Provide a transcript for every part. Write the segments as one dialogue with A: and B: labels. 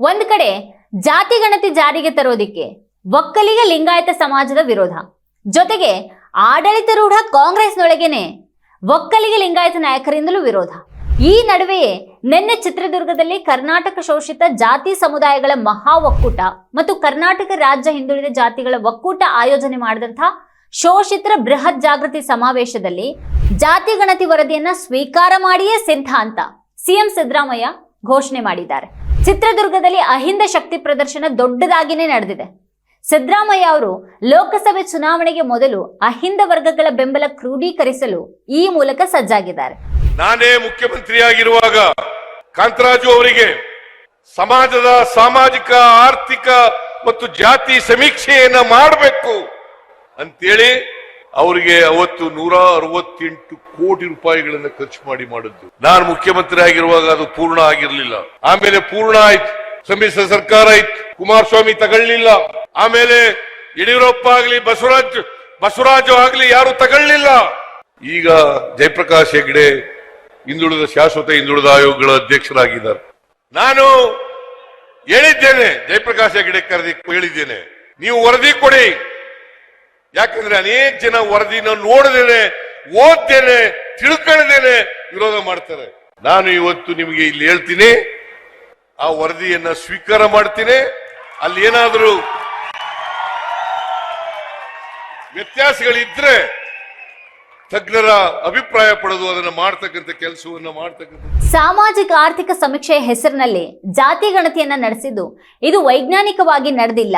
A: ಒಂದ್ ಕಡೆ ಜಾತಿ ಗಣತಿ ಜಾರಿಗೆ ತರೋದಿಕ್ಕೆ ಒಕ್ಕಲಿಗ ಲಿಂಗಾಯತ ಸಮಾಜದ ವಿರೋಧ. ಜೊತೆಗೆ ಆಡಳಿತಾರೂಢ ಕಾಂಗ್ರೆಸ್ನೊಳಗೇನೆ ಒಕ್ಕಲಿಗ ಲಿಂಗಾಯತ ನಾಯಕರಿಂದಲೂ ವಿರೋಧ. ಈ ನಡುವೆಯೇ ನಿನ್ನೆ ಚಿತ್ರದುರ್ಗದಲ್ಲಿ ಕರ್ನಾಟಕ ಶೋಷಿತ ಜಾತಿ ಸಮುದಾಯಗಳ ಮಹಾ ಒಕ್ಕೂಟ ಮತ್ತು ಕರ್ನಾಟಕ ರಾಜ್ಯ ಹಿಂದುಳಿದ ಜಾತಿಗಳ ಒಕ್ಕೂಟ ಆಯೋಜನೆ ಮಾಡಿದಂತಹ ಶೋಷಿತರ ಬೃಹತ್ ಜಾಗೃತಿ ಸಮಾವೇಶದಲ್ಲಿ ಜಾತಿ ಗಣತಿ ವರದಿಯನ್ನ ಸ್ವೀಕಾರ ಮಾಡಿಯೇ ಸಿದ್ಧ ಅಂತ ಸಿಎಂ ಸಿದ್ದರಾಮಯ್ಯ ಘೋಷಣೆ ಮಾಡಿದ್ದಾರೆ. ಚಿತ್ರದುರ್ಗದಲ್ಲಿ ಅಹಿಂದ ಶಕ್ತಿ ಪ್ರದರ್ಶನ ದೊಡ್ಡದಾಗಿನೇ ನಡೆದಿದೆ. ಸಿದ್ದರಾಮಯ್ಯ ಅವರು ಲೋಕಸಭೆ ಚುನಾವಣೆಗೆ ಮೊದಲು ಅಹಿಂದ ವರ್ಗಗಳ ಬೆಂಬಲ ಕ್ರೋಢೀಕರಿಸಲು ಈ ಮೂಲಕ ಸಜ್ಜಾಗಿದ್ದಾರೆ.
B: ನಾನೇ ಮುಖ್ಯಮಂತ್ರಿಯಾಗಿರುವಾಗ ಕಾಂತರಾಜು ಅವರಿಗೆ ಸಮಾಜದ ಸಾಮಾಜಿಕ, ಆರ್ಥಿಕ ಮತ್ತು ಜಾತಿ ಸಮೀಕ್ಷೆಯನ್ನ ಮಾಡಬೇಕು ಅಂತೇಳಿ ಅವರಿಗೆ ಅವತ್ತು ನೂರ ಅರವತ್ತೆಂಟು ಕೋಟಿ ರೂಪಾಯಿಗಳನ್ನ ಖರ್ಚು ಮಾಡಿ ಮಾಡಿದ್ದು. ನಾನು ಮುಖ್ಯಮಂತ್ರಿ ಆಗಿರುವಾಗ ಅದು ಪೂರ್ಣ ಆಗಿರಲಿಲ್ಲ. ಆಮೇಲೆ ಪೂರ್ಣ ಆಯ್ತು. ಸಮ್ಮಿಶ್ರ ಸರ್ಕಾರ ಆಯ್ತು ಕುಮಾರಸ್ವಾಮಿ ತಗೊಳ್ಳಿಲ್ಲ. ಆಮೇಲೆ ಯಡಿಯೂರಪ್ಪ ಆಗ್ಲಿ, ಬಸವರಾಜ್, ಬಸವರಾಜು ಆಗ್ಲಿ ಯಾರು ತಗೊಳ್ಳಿಲ್ಲ. ಈಗ ಜಯಪ್ರಕಾಶ್ ಹೆಗ್ಡೆ ಹಿಂದುಳಿದ ಶಾಶ್ವತ ಹಿಂದುಳಿದ ಆಯೋಗಗಳ ಅಧ್ಯಕ್ಷರಾಗಿದ್ದಾರೆ. ನಾನು ಹೇಳಿದ್ದೇನೆ, ಜಯಪ್ರಕಾಶ್ ಹೆಗ್ಡೆ ಕರೆದಿ ಹೇಳಿದ್ದೇನೆ. ನೀವು ವರದಿ ಕೊಡಿ. ಯಾಕಂದ್ರೆ ಅನೇಕ ಜನ ವರದಿನ ನೋಡದೇನೆ, ಓದ್ದೇನೆ, ತಿಳ್ಕೊಳ್ಳದೇನೆ ವಿರೋಧ ಮಾಡ್ತಾರೆ. ನಾನು ಇವತ್ತು ನಿಮಗೆ ಇಲ್ಲಿ ಹೇಳ್ತೀನಿ, ಆ ವರದಿಯನ್ನ ಸ್ವೀಕಾರ ಮಾಡ್ತೀನಿ. ಅಲ್ಲಿ ಏನಾದರೂ ವ್ಯತ್ಯಾಸಗಳಿದ್ರೆ ತಜ್ಞರ ಅಭಿಪ್ರಾಯ ಪಡೆದು ಅದನ್ನ ಮಾಡ್ತಕ್ಕಂಥ ಕೆಲಸವನ್ನ ಮಾಡ್ತಕ್ಕಂಥ
A: ಸಾಮಾಜಿಕ ಆರ್ಥಿಕ ಸಮೀಕ್ಷೆಯ ಹೆಸರಿನಲ್ಲಿ ಜಾತಿ ಗಣತಿಯನ್ನ ನಡೆಸಿದ್ದು, ಇದು ವೈಜ್ಞಾನಿಕವಾಗಿ ನಡೆದಿಲ್ಲ.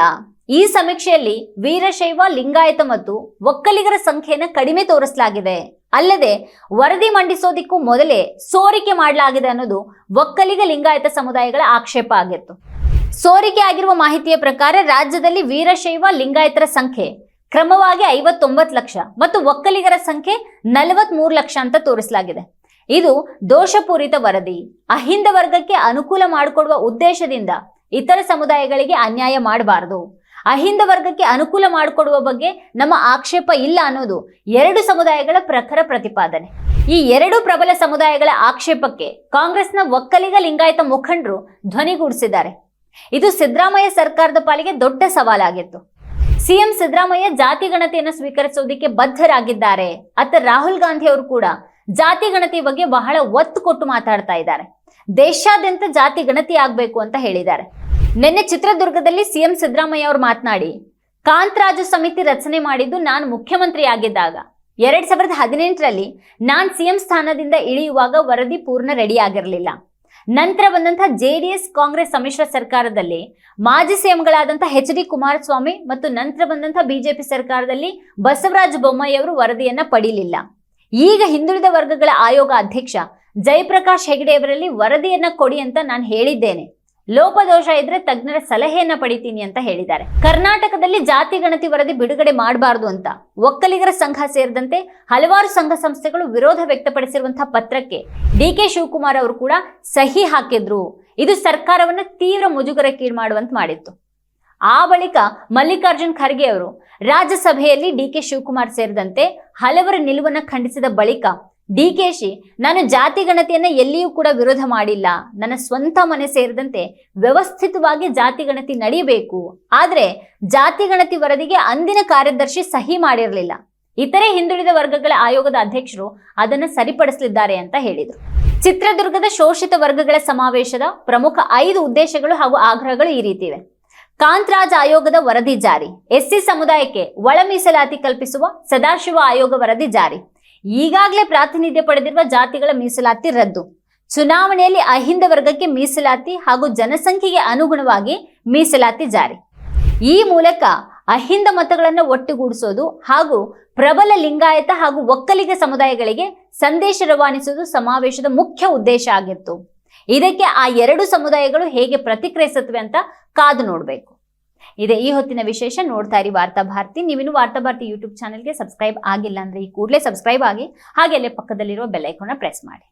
A: ಈ ಸಮೀಕ್ಷೆಯಲ್ಲಿ ವೀರಶೈವ, ಲಿಂಗಾಯತ ಮತ್ತು ಒಕ್ಕಲಿಗರ ಸಂಖ್ಯೆಯನ್ನು ಕಡಿಮೆ ತೋರಿಸಲಾಗಿದೆ. ಅಲ್ಲದೆ, ವರದಿ ಮಂಡಿಸೋದಿಕ್ಕೂ ಮೊದಲೇ ಸೋರಿಕೆ ಮಾಡಲಾಗಿದೆ ಅನ್ನೋದು ಒಕ್ಕಲಿಗ, ಲಿಂಗಾಯತ ಸಮುದಾಯಗಳ ಆಕ್ಷೇಪ ಆಗಿತ್ತು. ಸೋರಿಕೆ ಆಗಿರುವ ಮಾಹಿತಿಯ ಪ್ರಕಾರ ರಾಜ್ಯದಲ್ಲಿ ವೀರಶೈವ, ಲಿಂಗಾಯತರ ಸಂಖ್ಯೆ ಕ್ರಮವಾಗಿ ಐವತ್ತೊಂಬತ್ತು ಲಕ್ಷ ಮತ್ತು ಒಕ್ಕಲಿಗರ ಸಂಖ್ಯೆ ನಲವತ್ಮೂರು ಲಕ್ಷ ಅಂತ ತೋರಿಸಲಾಗಿದೆ. ಇದು ದೋಷಪೂರಿತ ವರದಿ. ಅಹಿಂದ ವರ್ಗಕ್ಕೆ ಅನುಕೂಲ ಮಾಡಿಕೊಡುವ ಉದ್ದೇಶದಿಂದ ಇತರ ಸಮುದಾಯಗಳಿಗೆ ಅನ್ಯಾಯ ಮಾಡಬಾರದು. ಅಹಿಂದ ವರ್ಗಕ್ಕೆ ಅನುಕೂಲ ಮಾಡಿಕೊಡುವ ಬಗ್ಗೆ ನಮ್ಮ ಆಕ್ಷೇಪ ಇಲ್ಲ ಅನ್ನೋದು ಎರಡು ಸಮುದಾಯಗಳ ಪ್ರಖರ ಪ್ರತಿಪಾದನೆ. ಈ ಎರಡು ಪ್ರಬಲ ಸಮುದಾಯಗಳ ಆಕ್ಷೇಪಕ್ಕೆ ಕಾಂಗ್ರೆಸ್ನ ಒಕ್ಕಲಿಗ ಲಿಂಗಾಯತ ಮುಖಂಡರು ಧ್ವನಿಗೂಡಿಸಿದ್ದಾರೆ ಇದು ಸಿದ್ದರಾಮಯ್ಯ ಸರ್ಕಾರದ ಪಾಲಿಗೆ ದೊಡ್ಡ ಸವಾಲಾಗಿತ್ತು. ಸಿಎಂ ಸಿದ್ದರಾಮಯ್ಯ ಜಾತಿ ಗಣತಿಯನ್ನು ಸ್ವೀಕರಿಸೋದಕ್ಕೆ ಬದ್ಧರಾಗಿದ್ದಾರೆ. ಅತ್ತ ರಾಹುಲ್ ಗಾಂಧಿ ಅವರು ಕೂಡ ಜಾತಿ ಗಣತಿ ಬಗ್ಗೆ ಬಹಳ ಒತ್ತು ಕೊಟ್ಟು ಮಾತಾಡ್ತಾ ಇದ್ದಾರೆ. ದೇಶಾದ್ಯಂತ ಜಾತಿ ಗಣತಿ ಆಗ್ಬೇಕು ಅಂತ ಹೇಳಿದ್ದಾರೆ. ನಿನ್ನೆ ಚಿತ್ರದುರ್ಗದಲ್ಲಿ ಸಿಎಂ ಸಿದ್ದರಾಮಯ್ಯ ಅವರು ಮಾತನಾಡಿ ಕಾಂತರಾಜು ಸಮಿತಿ ರಚನೆ ಮಾಡಿದ್ದು ನಾನು ಮುಖ್ಯಮಂತ್ರಿ ಆಗಿದ್ದಾಗ. ಎರಡ್ ಸಾವಿರದ ಹದಿನೆಂಟರಲ್ಲಿ ನಾನ್ ಸಿಎಂ ಸ್ಥಾನದಿಂದ ಇಳಿಯುವಾಗ ವರದಿ ಪೂರ್ಣ ರೆಡಿ ಆಗಿರಲಿಲ್ಲ. ನಂತರ ಬಂದಂತಹ ಜೆಡಿಎಸ್ ಕಾಂಗ್ರೆಸ್ ಸಮ್ಮಿಶ್ರ ಸರ್ಕಾರದಲ್ಲಿ ಮಾಜಿ ಸಿಎಂಗಳಾದಂತಹ ಎಚ್ ಡಿ ಕುಮಾರಸ್ವಾಮಿ ಮತ್ತು ನಂತರ ಬಂದಂತಹ ಬಿಜೆಪಿ ಸರ್ಕಾರದಲ್ಲಿ ಬಸವರಾಜ ಬೊಮ್ಮಾಯಿ ಅವರು ವರದಿಯನ್ನ ಪಡೀಲಿಲ್ಲ. ಈಗ ಹಿಂದುಳಿದ ವರ್ಗಗಳ ಆಯೋಗ ಅಧ್ಯಕ್ಷ ಜಯಪ್ರಕಾಶ್ ಹೆಗಡೆ ಅವರಲ್ಲಿ ವರದಿಯನ್ನ ಕೊಡಿ ಅಂತ ನಾನು ಹೇಳಿದ್ದೇನೆ. ಲೋಪದೋಷ ಇದ್ರೆ ತಜ್ಞರ ಸಲಹೆಯನ್ನ ಪಡಿತೀನಿ ಅಂತ ಹೇಳಿದ್ದಾರೆ. ಕರ್ನಾಟಕದಲ್ಲಿ ಜಾತಿ ಗಣತಿ ವರದಿ ಬಿಡುಗಡೆ ಮಾಡಬಾರದು ಅಂತ ಒಕ್ಕಲಿಗರ ಸಂಘ ಸೇರಿದಂತೆ ಹಲವಾರು ಸಂಘ ಸಂಸ್ಥೆಗಳು ವಿರೋಧ ವ್ಯಕ್ತಪಡಿಸಿರುವಂತಹ ಪತ್ರಕ್ಕೆ ಡಿ ಕೆ ಶಿವಕುಮಾರ್ ಅವರು ಕೂಡ ಸಹಿ ಹಾಕಿದ್ರು. ಇದು ಸರ್ಕಾರವನ್ನ ತೀವ್ರ ಮುಜುಗರಕ್ಕೀಡು ಮಾಡುವಂತ ಮಾಡಿತ್ತು. ಆ ಬಳಿಕ ಮಲ್ಲಿಕಾರ್ಜುನ್ ಖರ್ಗೆ ಅವರು ರಾಜ್ಯಸಭೆಯಲ್ಲಿ ಡಿ ಕೆ ಶಿವಕುಮಾರ್ ಸೇರಿದಂತೆ ಹಲವರ ನಿಲುವನ್ನ ಖಂಡಿಸಿದ ಬಳಿಕ ಡಿಕೆಶಿ ನಾನು ಜಾತಿ ಗಣತಿಯನ್ನ ಎಲ್ಲಿಯೂ ಕೂಡ ವಿರೋಧ ಮಾಡಿಲ್ಲ. ನನ್ನ ಸ್ವಂತ ಮನೆ ಸೇರಿದಂತೆ ವ್ಯವಸ್ಥಿತವಾಗಿ ಜಾತಿ ಗಣತಿ ನಡೀಬೇಕು. ಆದ್ರೆ ಜಾತಿ ಗಣತಿ ವರದಿಗೆ ಅಂದಿನ ಕಾರ್ಯದರ್ಶಿ ಸಹಿ ಮಾಡಿರಲಿಲ್ಲ. ಇತರೆ ಹಿಂದುಳಿದ ವರ್ಗಗಳ ಆಯೋಗದ ಅಧ್ಯಕ್ಷರು ಅದನ್ನು ಸರಿಪಡಿಸಲಿದ್ದಾರೆ ಅಂತ ಹೇಳಿದರು. ಚಿತ್ರದುರ್ಗದ ಶೋಷಿತ ವರ್ಗಗಳ ಸಮಾವೇಶದ ಪ್ರಮುಖ ಐದು ಉದ್ದೇಶಗಳು ಹಾಗೂ ಆಗ್ರಹಗಳು ಈ ರೀತಿ ಇವೆ. ಕಾಂತರಾಜ್ ಆಯೋಗದ ವರದಿ ಜಾರಿ. ಎಸ್ಸಿ ಸಮುದಾಯಕ್ಕೆ ಒಳ ಮೀಸಲಾತಿ ಕಲ್ಪಿಸುವ ಸದಾಶಿವ ಆಯೋಗ ವರದಿ ಜಾರಿ. ಈಗಾಗಲೇ ಪ್ರಾತಿನಿಧ್ಯ ಪಡೆದಿರುವ ಜಾತಿಗಳ ಮೀಸಲಾತಿ ರದ್ದು. ಚುನಾವಣೆಯಲ್ಲಿ ಅಹಿಂದ ವರ್ಗಕ್ಕೆ ಮೀಸಲಾತಿ ಹಾಗೂ ಜನಸಂಖ್ಯೆಗೆ ಅನುಗುಣವಾಗಿ ಮೀಸಲಾತಿ ಜಾರಿ. ಈ ಮೂಲಕ ಅಹಿಂದ ಮತಗಳನ್ನು ಒಟ್ಟುಗೂಡಿಸೋದು ಹಾಗೂ ಪ್ರಬಲ ಲಿಂಗಾಯತ ಹಾಗೂ ಒಕ್ಕಲಿಗ ಸಮುದಾಯಗಳಿಗೆ ಸಂದೇಶ ರವಾನಿಸುವುದು ಸಮಾವೇಶದ ಮುಖ್ಯ ಉದ್ದೇಶ ಆಗಿತ್ತು. ಇದಕ್ಕೆ ಆ ಎರಡು ಸಮುದಾಯಗಳು ಹೇಗೆ ಪ್ರತಿಕ್ರಿಯಿಸುತ್ತವೆ ಅಂತ ಕಾದು ನೋಡಬೇಕು. ಇದೆ. ಈ ಹೊತ್ತಿನ ವಿಶೇಷ ನೋಡ್ತಾ ಇರಿ ವಾರ್ತಾ ಭಾರತಿ. ನೀವಿನ್ನು ವಾರ್ತಾ ಭಾರತಿ ಯೂಟ್ಯೂಬ್ ಚಾನೆಲ್ಗೆ ಸಬ್ಸ್ಕ್ರೈಬ್ ಆಗಿಲ್ಲ ಅಂದ್ರೆ ಈ ಕೂಡಲೇ ಸಬ್ಸ್ಕ್ರೈಬ್ ಆಗಿ ಹಾಗೆ ಅಲ್ಲೇ ಪಕ್ಕದಲ್ಲಿರುವ ಬೆಲ್ ಐಕಾನ್ನ ಪ್ರೆಸ್ ಮಾಡಿ.